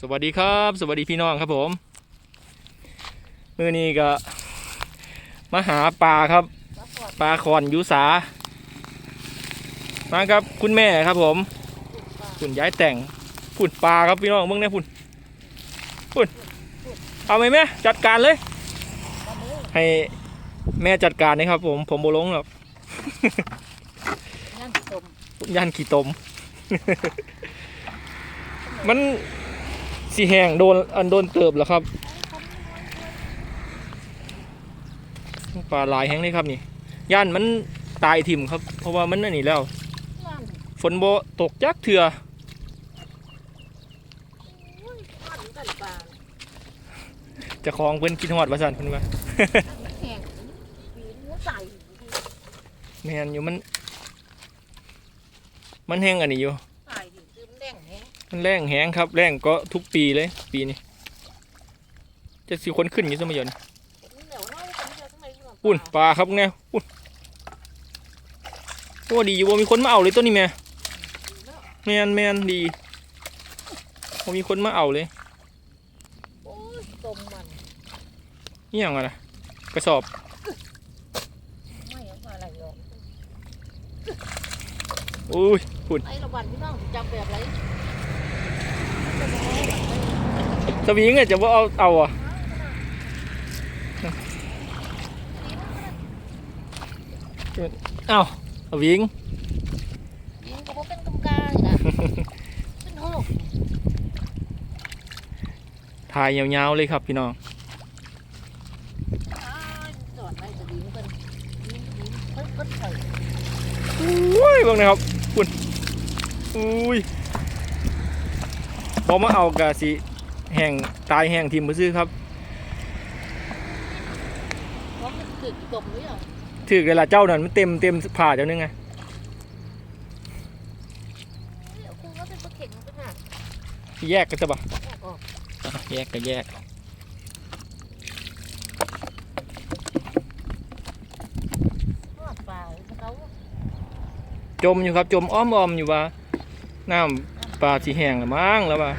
สวัสดีครับ สวัสดีพี่น้องครับผมมื่อนี้ก็มาหาปลาครับ ปลาคอนยุสา มาครับคุณแม่ครับผมคุณย้ายแต่งพุ่นปลาครับพี่น้องเมื่อนี้พุ่นพุ่นเอาไหมแม่จัดการเลย ให้แม่จัดการนะครับ ผมผมโบลงหรอกย่างสมย่านขี้ตม มัน สีแห้งโดนอันโดนเติบแล้วครับปลาหลายแห้งเลยครับนี่ย่านมันตายถิ่มครับ เพราะว่ามันอันนี่แล้วย่างฝนโบตกจักเถื่ออุ้ยทอดกันปลาเจะคลองเพิ่นคิดฮอดว่าซั่นเพิ่นว่าแห้งปีนหัวใจแม่นอยู่มัน มันแห้งอันนี้อยู่ มันแรงแห้งครับแรงก็ทุกปีเลยปีนี้จะสิคนขึ้นอยู่เสมออยู่นี่มันเหนียวเน่าเยอะนะปุ่นปลาครับเนี่ยปุ่นโอ้ดีอยู่ว่ามีคนมาเอาเลยตัวนี้แม่แมนแมนดีว่ามีคนมาเอาเลยโอ้ตมมันนี่อยังไงล่ะกระสอบไม่เอามาอะไรหรอกอุ้ยไอ้ระบันพี่น้องจำแบบไร สวิงเนี่ยจะว่าเอาเอาอะเอาสวิงยิงก็บ่เป็นกำกาเลยนะเป็นหกถ่ายยาวๆเลยครับพี่น้องอ้ายจอดไว้จะยิงเป็นยิงยิงเฮ้ยเฮ้ยใส่อุ้ยเบิ่งนะครับปุ่นอุ้ย พอมาเอากะสิแห้งตายแห้งทิมมือซื้อครับเพราะมันคือต้มหรือยังถือเวลาเจ้านั่นมันเต็มเต็มผ่าเจ้านึงไงเดี๋ยวคุณก็เป็นปลาเข็งเป็นห่าแยกกันจะบ่แยกออกอะแยกก็แยกทอดปลาเขาจมอยู่ครับ จมอ้อมอ้อมอยู่ว่าน้ำ ปลาสีแห้งละมั้งแล้วว่า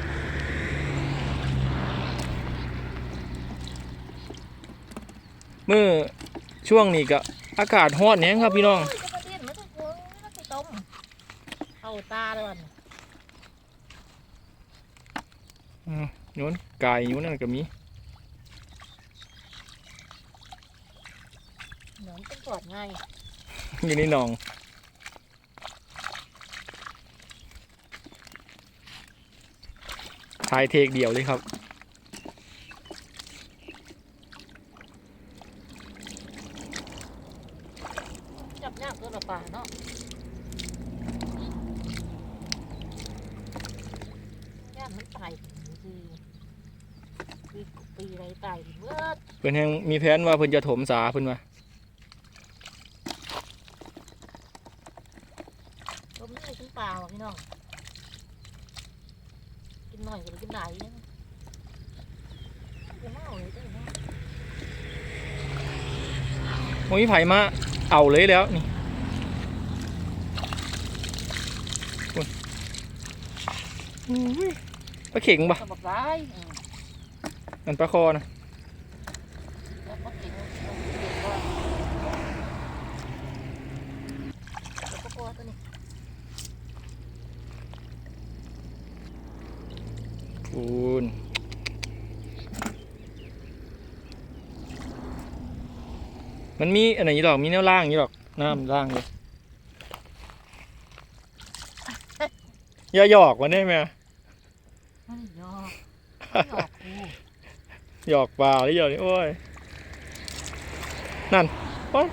เมื่อช่วงนี้ก็อากาศร้อนแห้งครับพี่น้องโยจะกระเทียมไม่ต้องกลัวไม่ต้องไปต้มเอาตาเลยวันอืมโยนไก่โยนนั่นก็มีเหมือนเป็นปอดง่ายอยู่ในหนอง ถ่ายเทคเดียวเลยครับจับยากเกินละป่าเนาะย่านมันตายคือปีปีไรตายเมื่อเพิ่นยังมีแผนว่าเพิ่นจะถมสาเพิ่นว่า ต้มนี่กินปลาว่ะพี่น้องกิ นหน่อยก็กินได้ยังจะมาเอาเลยได้ไหมโอ้ยไผมาเอาเลยแล้วนี่วุ้ยปลาเข่งปะสำหรับร้าย มันปลาคอนะ แล้วก็กินเด็กว่าแล้วก็กลัวตัวนี้ ปูนมันมีอันไหนอยู่ดอกมีแนวล่างอยู่ดอกน้ำล่างเลยอย่าหยอกมันได้ไหมไม่ได้ยอกไม่หยอกกูหยอกเปล่าหรือหยอกนี่โอ้ยนั่นโอ้ย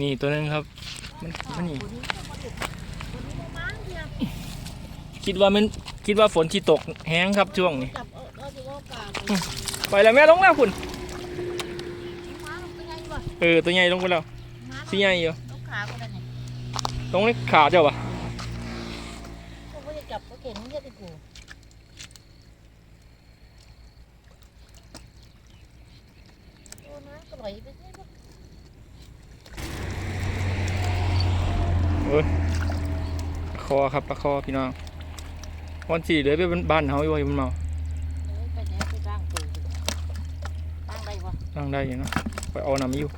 นี่ตัวนึงครับ มันมันนี่คิดว่ามันคิดว่าฝนที่ตกแห้งครับช่วงนี้ไปแล้วแม่ลงแล้วคุณเออตัวใหญ่ลงไนแล้วสีใหญ่อยู่รงนี้ขาเจ้าปะไป ใช่ปะปลาคอครับปลาคอพี่น้องวันสี่เหลือไปบ้านเฮาอยู่ว่ามันเมาเอ้ยไปไหนไปร่างตัวอยู่ร่างใดวะล่างได้อยู่เนาะไปเอาน้ำอยู่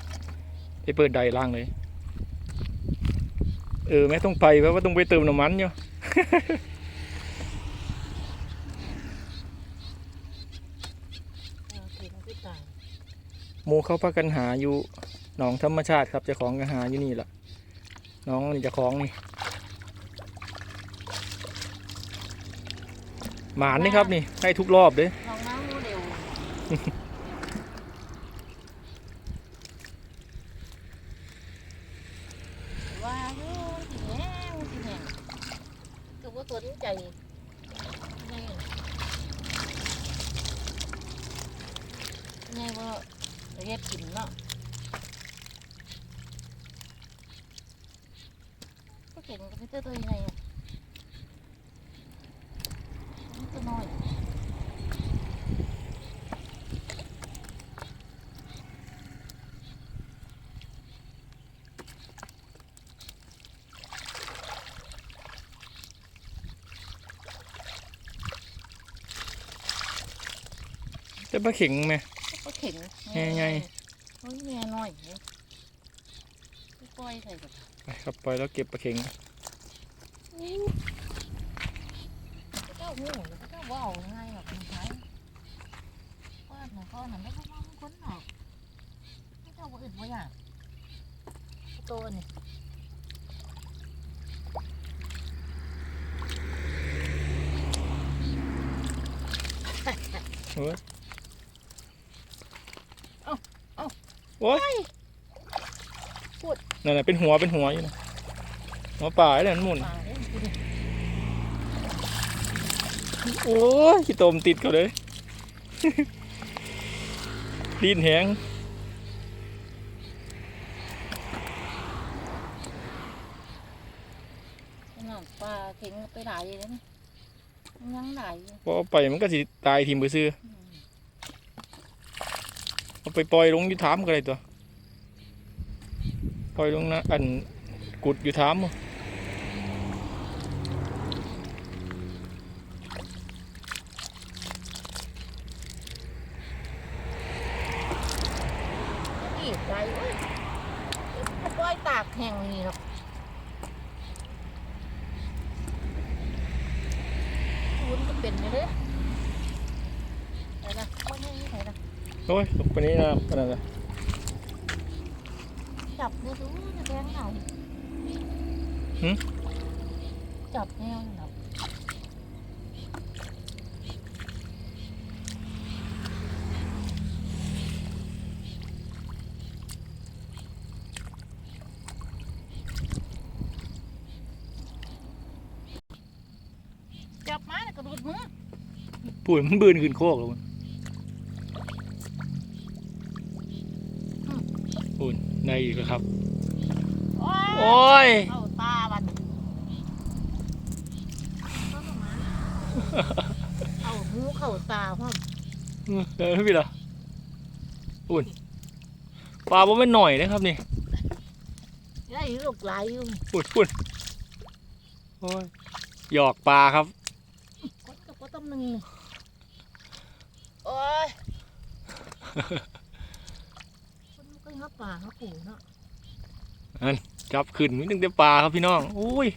ไปเปิดใดล่างเลย เออแม่ต้องไปเพราะว่าต้องไปเติมน้ำมันอยู่เออเข็นขึ้นตายหมูเขาพากันหาอยู่หนองธรรมชาติครับเจ้าของก็หาอยู่นี่แหละ น้องนี่เจ้าของนี่หมานนี่ครับนี่ให้ทุกรอบเลยลองน้ำรู้เร็วว่าอยู่สิแห้งสิแห้งก็ว่าสนใจไงไงว่าเฮ็ดกินเนาะ ก็เก่งก็ไม่เจอตัวยังไงอะมันก็น้อยจะปลาเข็งไหมก็เข็งไงไงโอ้ยแม่น้อยเนี่ยปล่อยใส่กับ ไปครับปล่อยแล้วเก็บปลาเข็ง เจ้าหูเจ้าว่าเอาง่ายหรอกมันใช้ว่าหนูก็หนูไม่ต้องว่ามันค้นหรอกเจ้าว่าอื่นว่าอย่างตัวนี่โอ้ยนั่นแหละเป็นหัวเป็นหัวอยู่นะหัวป่าไอ้นั่นหมุนปลาเนี่ยดูดิ โอ้ยขี้ตมติดเขาเลยดินแหงน้ำปลาเข็งไปหลายเลยนี่มันยังหลายอยู่พอเอาไปมันก็สิตายทีมไปซื้อเอาไปปล่อยลงอยู่ถามกันเลยตัว ปล่อยลงนะอันกุดอยู่ถามบ่ นี่ใจเว้ยปล่อยตากแห้งนี่หรอกวุ้นก็เป็นอยู่เลยไหนนะว่าแห้งนี่ไหนนะโอ้ยลงไปนี่นะขนาดนั้นจับเนี่ยดูจะแทงเอาหึจับแนวนี่หรอจับมาแล้วกระดูดมือ ปุ๋ยมันบืนขึ้นโคกแล้วมันปุ่นได้อีกแล้วครับโอ้ยโอ้ยเข้าตาบันเอาหูเข้าตาพ่อมเออพี่เหรอปุ่นปลาบ่เป็นหน่อยนะครับนี่ได้ลูกหลายอยู่ปุ่นปุ่นโอ้ยหยอกปลาครับคนกับก็ต้องหนึ่งโอ้ยคนมันก็ยับป่าเขาปูเนาะจับขึ้นนิดนึงแต่ปลาครับพี่น้องโอ้ย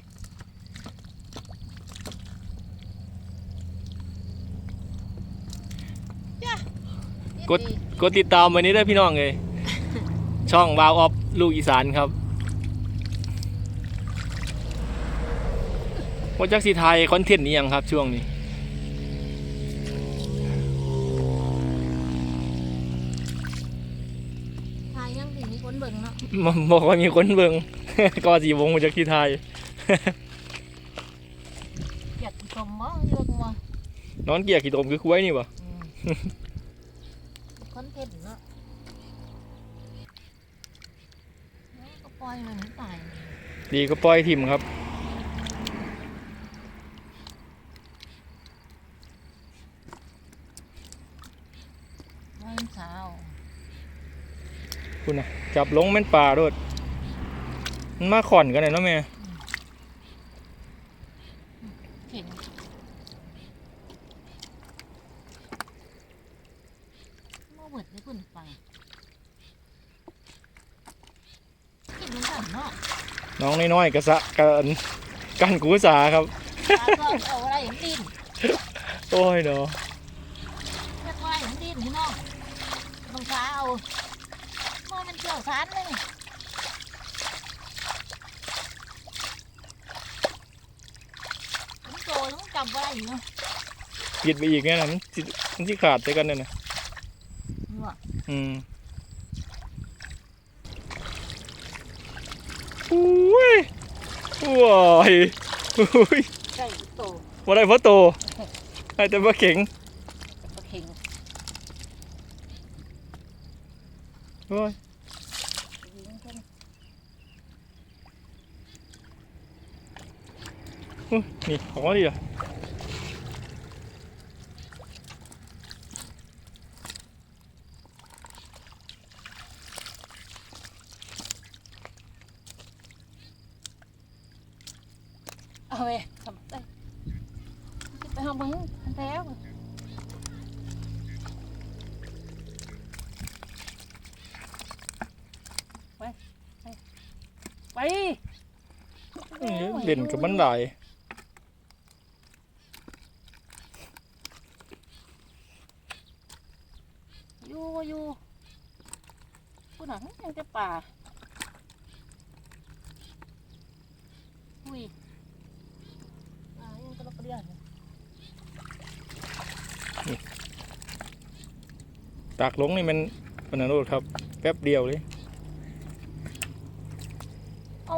กดกดติดตามไว้นี้ได้วยพี่น้องเลยช่องวาวออฟลูกอีสานครับว่าจักสีไทยคอนเทนต์นี้ยังครับช่วงนี้ คนเบิ่งเนาะมบอกว่ามีคนเบิงก็สีวงมาจากที่ไทยอยากชมบ่เยอะมั้งนอนเกียร์ขี่ตมคือคุ้ยนี่ปะคอนเทนต์เนาะแล้วก็ปล่อยมันตายดีก็ปล่อยทิมครับไม่เช้า คุณนะจับลงแม่นปลาโดดมันมาขอนกันเลยเนาะแม่เข่งเมื่อเบิดได้คุณฟังกินมันสั่นเนาะน้องน้อยๆกระสะกันกันกูสาครับปลาก็เอาอะไรอย่างดินโอ้ยเนาะเรียกว่าอย่างดินพี่น้องต้องฟ้าเอาเมื่อมันเกี่ยวสารเลยมันโตแล้วมันจับอะไรอยู่เนาะปิดไปอีกเนี่ยนะมันสิมันสิขาดใส่กันเนี่ยนะนี่ว่ะอืมอุ้ยว้ายอุ้ยใช่โตว่าได้เพราะโตได้แต่ว่าเข็งปลาเข่งโอ้ยยิงกัน อุ๊ย นี่ของว่าดีอะเอาไปทำไปไปทำมึงแล้วไป ไปไปอื้อเล่นกับมันหลายอยู่อยู่พูดหนังยังจะป่าอุ้ยอ่ายังกระลอกกระเดียนอยู่ ตากลงนี่มันมันนะโนดครับ แป๊บเดียวเลยเอา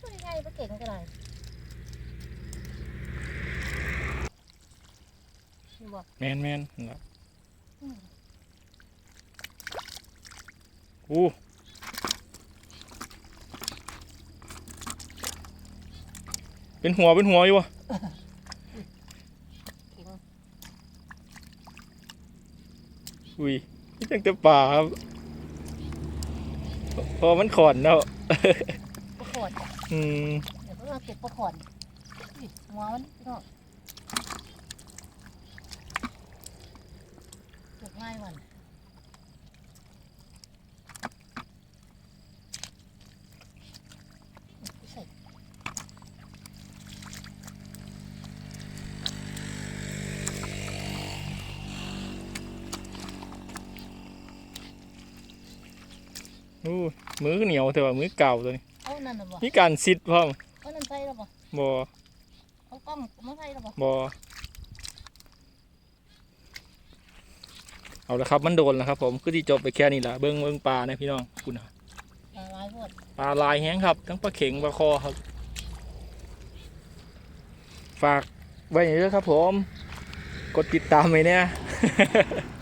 พูดยังไงปลาเก่งกันไรนี่บอกแมนแมนนั่นล่ะอืม อู้ เป็นหัวเป็นหัวอยู่วะเก่งอุ้ยนี่จังแต่ป่าครับ พอมันขอนแล้วปลาขอดอืมเดี๋ยวเราเก็บปลาขอดอุ้ยหัวมันพี่น้องเก็บง่ายวันใส่ อู้ มือเหนียวแต่ว่ามือเก่าตัวนี้เอานั่นน่ะบ่มีการซิดพร้อมเอานั่นใส่แล้วบ่บอเอากล้องมาใส่แล้วบ่บอเอาละครับมันโดนแล้วครับผมคือที่จบไปแค่นี้ละเบิ้งเบิ้งปลานะพี่น้องคุณนะละลายหมดปลาลายแห้งครับ ทั้งปลาเข็งปลาคอครับ ฝากไว้อย่างนี้ครับผม กดติดตามไว้เนี่ยต้องต้มนี่ละ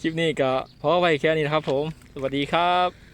คลิปนี้ก็พอไว้แค่นี้นะครับผม สวัสดีครับ